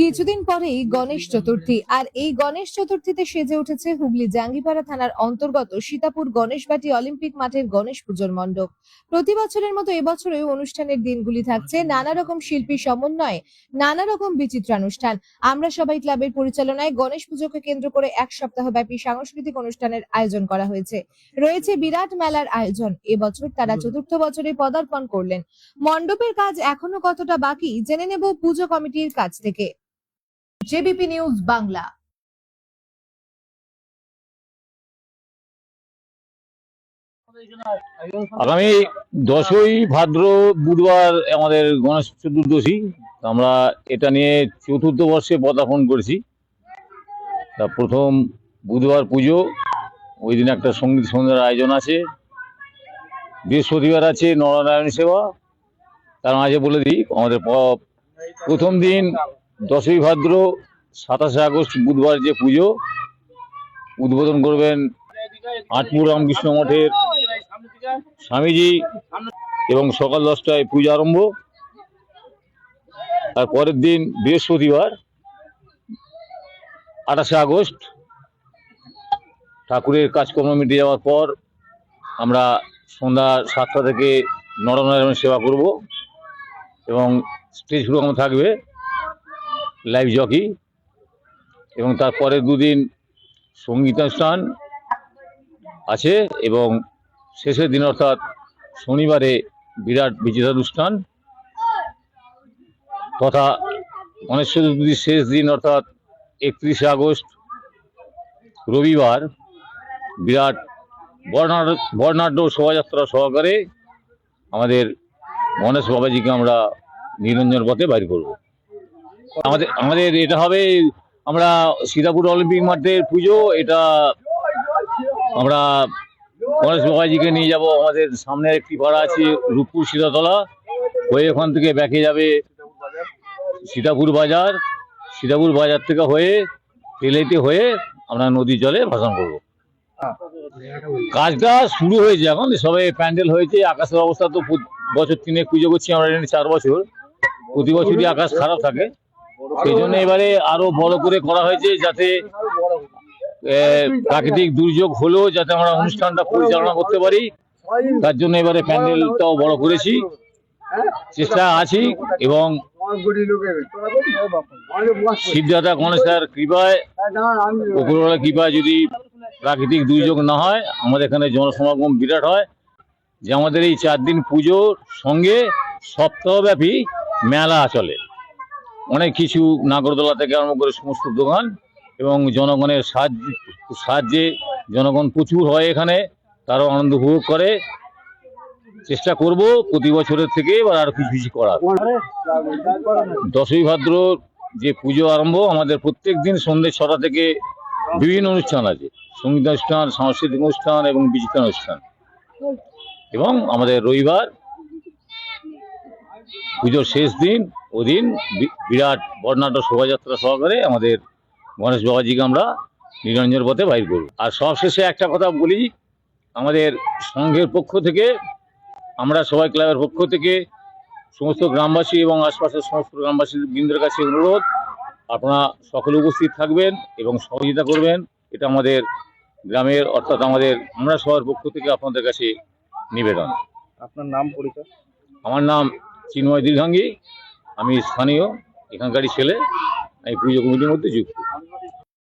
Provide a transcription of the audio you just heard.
কিছুদিন পরেই গণেশ চতুর্থী, আর এই গণেশ চতুর্থীতে সেজে উঠেছে হুগলি জাঙ্গিপাড়া থানার অন্তর্গত সীতাপুর গণেশবাটি অলিম্পিক মাঠের গণেশ পুজোর মণ্ডপ। প্রতি বছরের মতো এবছরেও অনুষ্ঠানের দিনগুলি থাকছে নানা রকম শিল্পী সমন্বয়ে, নানা রকম বিচিত্রানুষ্ঠান। আমরা সবাই ক্লাবের পরিচালনায় গণেশ পুজোকে কেন্দ্র করে এক সপ্তাহ ব্যাপী সাংস্কৃতিক অনুষ্ঠানের আয়োজন করা হয়েছে। রয়েছে বিরাট মেলার আয়োজন, এবছর তারা চতুর্থ বছরে পদার্পণ করলেন। মণ্ডপের কাজ এখনও কতটা বাকি, জেনে নেব পুজো কমিটির কাছ থেকে। JBP news Bangla. আগামী দশই ভাদ্র বুধবার আমাদের গণেশ চতুর্দশী। আমরা এটা নিয়ে চতুর্থ বর্ষে পদার্পণ করেছি। তা প্রথম বুধবার পুজো, ওই দিন একটা সংগীত সন্ধ্যার আয়োজন আছে। বৃহস্পতিবার আছে নরনারায়ণ সেবা। তার মাঝে বলে দিই, আমাদের প্রথম দিন দশই ভাদ্র সাতাশে আগস্ট বুধবার যে পুজো, উদ্বোধন করবেন আটপুর রামকৃষ্ণ মঠের স্বামীজি এবং সকাল দশটায় পূজা আরম্ভ। আর পরের দিন বৃহস্পতিবার আঠাশে আগস্ট ঠাকুরের কাজকর্ম মিটে যাওয়ার পর আমরা সন্ধ্যা সাতটা থেকে নরনারায়ণ সেবা করব এবং স্টেজ প্রোগ্রাম থাকবে। লাইভ জকি এবং তারপরে দুদিন সঙ্গীতানুষ্ঠান আছে এবং শেষের দিন অর্থাৎ শনিবারে বিরাট বিচিত্রানুষ্ঠান তথা গণেশ চতুর্থীর শেষ দিন অর্থাৎ একত্রিশে আগস্ট রবিবার বিরাট বর্ণাঢ্য বর্ণাঢ্য শোভাযাত্রা সহকারে আমাদের গণেশ বাবাজিকে আমরা নিরঞ্জন পথে বাইর করব। আমাদের আমাদের এটা হবে আমরা সীতাপুর অলিম্পিক মাঠের পুজো, এটা আমরা গণেশ বাবাজিকে নিয়ে যাব। আমাদের সামনে একটি পাড়া আছে, রূপপুর সীতাতলা। হয়ে ওখান থেকে ব্যাকে যাবে সীতাপুর বাজার। সীতাপুর বাজার থেকে হয়ে তেলেতে হয়ে আমরা নদীর জলে ভাষণ করব। কাজটা শুরু হয়েছে এখন সবাই প্যান্ডেল হয়েছে, আকাশের অবস্থা তো বছর তিনে পুজো করছি, আমরা চার বছর। প্রতি বছরই আকাশ খারাপ থাকে। সেই জন্য এবারে আরও বড় করে করা হয়েছে যাতে প্রাকৃতিক দুর্যোগ হলেও যাতে আমরা অনুষ্ঠানটা পরিচালনা করতে পারি। তার জন্য এবারে প্যান্ডেলটাও বড় করেছি। চেষ্টা আছি এবং সিদ্ধার্থা গণেশের কৃপায় উপরওয়ালা কৃপায় যদি প্রাকৃতিক দুর্যোগ না হয় আমাদের এখানে জনসমাগম বিরাট হয়। যে আমাদের এই চার দিন পুজোর সঙ্গে সপ্তাহব্যাপী মেলা চলে। অনেক কিছু নাগরদোলা থেকে আরম্ভ করে সমস্ত দোকান এবং জনগণের সাহায্য, সাহায্যে জনগণ প্রচুর হয় এখানে, তারাও আনন্দ উপভোগ করে। চেষ্টা করব প্রতি বছরের থেকে এবার আর কিছু কিছু করার। দশই ভাদ্র যে পুজো আরম্ভ, আমাদের প্রত্যেক দিন সন্ধ্যে ছটা থেকে বিভিন্ন অনুষ্ঠান আছে। সংগীত অনুষ্ঠান, সাংস্কৃতিক অনুষ্ঠান এবং বিচিত্রানুষ্ঠান এবং আমাদের রবিবার, পুজোর শেষ দিন ওদিন বিরাট বর্ণাঢ্য শোভাযাত্রা সহকারে আমাদের গণেশ বাবাজিকে আমরা নিরঞ্জন পথে বাইর করব। আর সবশেষে একটা কথা বলি আমাদের সংঘের পক্ষ থেকে আমরা সবাই ক্লাবের পক্ষ থেকে সমস্ত গ্রামবাসী এবং আশপাশের সমস্ত গ্রামবাসী বৃন্দের কাছে অনুরোধ আপনারা সকলে উপস্থিত থাকবেন এবং সহযোগিতা করবেন। এটা আমাদের গ্রামের অর্থাৎ আমাদের আমরা সবার পক্ষ থেকে আপনাদের কাছে নিবেদন। আপনার নাম পরিচয়? আমার নাম চিন্ময় দীর্ঘাঙ্গী আমি স্থানীয় এখানকারই ছেলে আমি পুজো কমিটির মধ্যে যুক্ত।